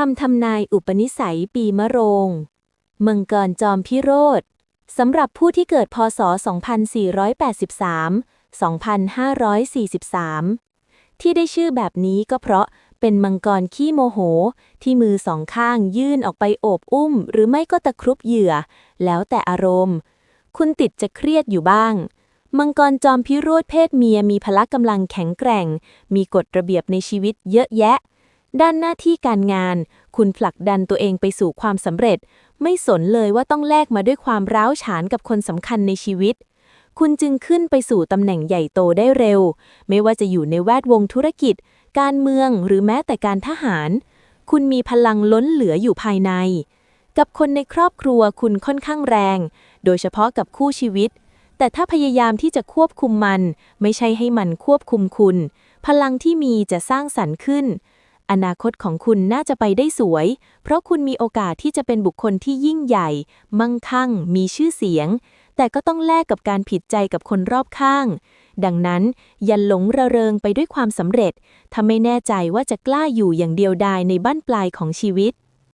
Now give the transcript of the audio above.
คำทำนายอุปนิสัยปีมะโรง มังกรจอมพิโรธสำหรับผู้ที่เกิดพศ 2483 2543 ที่ได้ชื่อแบบนี้ก็เพราะเป็นมังกรขี้โมโห ที่มือสองข้างยื่นออกไปโอบอุ้ม หรือไม่ก็ตะครุบเหยื่อ แล้วแต่อารมณ์ คุณติดจะเครียดอยู่บ้าง มังกรจอมพิโรธเพศเมียมีพละกำลังแข็งแกร่ง มีกฎระเบียบในชีวิตเยอะแยะ ด้านหน้าที่การงาน คุณผลักดันตัวเองไปสู่ความสำเร็จ ไม่สนเลยว่าต้องแลกมาด้วยความร้าวฉานกับคนสำคัญในชีวิต คุณจึงขึ้นไปสู่ตำแหน่งใหญ่โตได้เร็ว ไม่ว่าจะอยู่ในแวดวงธุรกิจ การเมืองหรือแม้แต่การทหาร คุณมีพลังล้นเหลืออยู่ภายใน กับคนในครอบครัวคุณค่อนข้างแรง โดยเฉพาะกับคู่ชีวิต แต่ถ้าพยายามที่จะควบคุมมัน ไม่ใช่ให้มันควบคุมคุณ พลังที่มีจะสร้างสรรค์ขึ้น อนาคตของคุณน่าจะไปได้สวย เพราะคุณมีโอกาสที่จะเป็นบุคคลที่ยิ่งใหญ่ มั่งคั่ง มีชื่อเสียง แต่ก็ต้องแลกกับการผิดใจกับคนรอบข้าง ดังนั้น อย่าหลงระเริงไปด้วยความสำเร็จถ้าไม่แน่ใจว่าจะกล้าอยู่อย่างเดียวดายในบ้านปลายของชีวิต